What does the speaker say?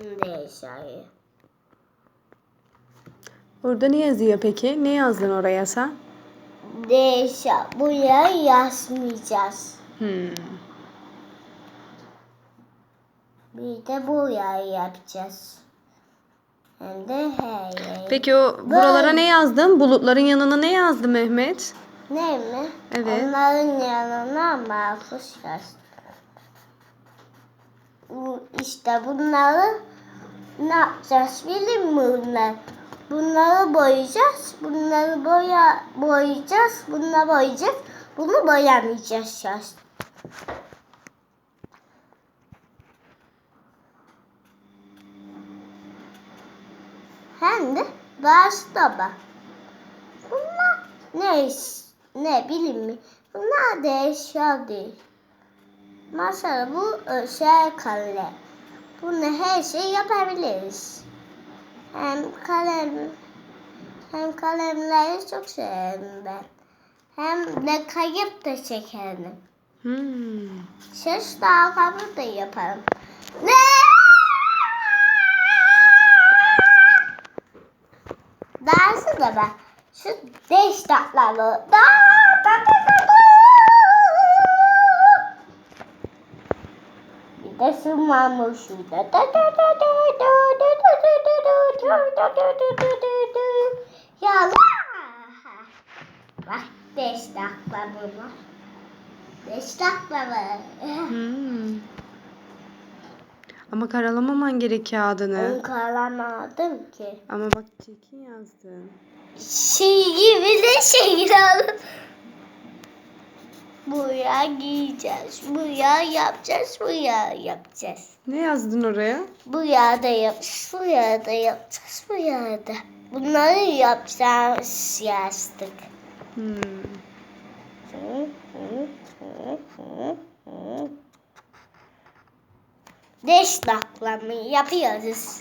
Değişiyor. Orada ne yazıyor peki? Ne yazdın oraya sen? Değişiyor. Buraya yazmayacağız. Hmm. Bir de buraya yapacağız. Hem de yere. Peki o buralara ne yazdın? Bulutların yanına ne yazdı Mehmet? Ne mi? Evet. Onların yanına mahfuz yaz. Bu işte bunları ne yapacağız bilir mi bunlar? Bunları boyayacağız. Bunları boya boyayacağız. Bunları boyayacağız. Bunu boyamayacağız. Hem de başta. Bunlar ne iş- ne bileyim mi? Bunlar eşya değil. Mesela bu özel kalem. Bunu her şey yapabiliriz. Hem kalem hem kalemleri çok severim ben. Hem de kayıp da çekerim. Hmm. Ses dalgamı da yaparım. Ne? Dersi de ben. Şu beş dakikalı. Da, da, da, da, da. Sırmamı şurada. Da, da, da, da, da, da, da, da, da, da, da, da, da, da, da, da. Ya. Bak beş dakika var. Beş dakika var. Hmm. Ama karalamaman gerek kağıdını. Ben kalamadım ki. Ama bak çirkin yazdın. Şey gibi de şey alalım. Buraya giyeceğiz. Buraya yapacağız. Buraya yapacağız. Ne yazdın oraya? Buraya da yapacağız. Buraya da yapacağız. Buraya da. Bunları yapacağız yazdık. Hmm. Hı, hı, hı, hı, hı. Beş dakika mı yapıyoruz?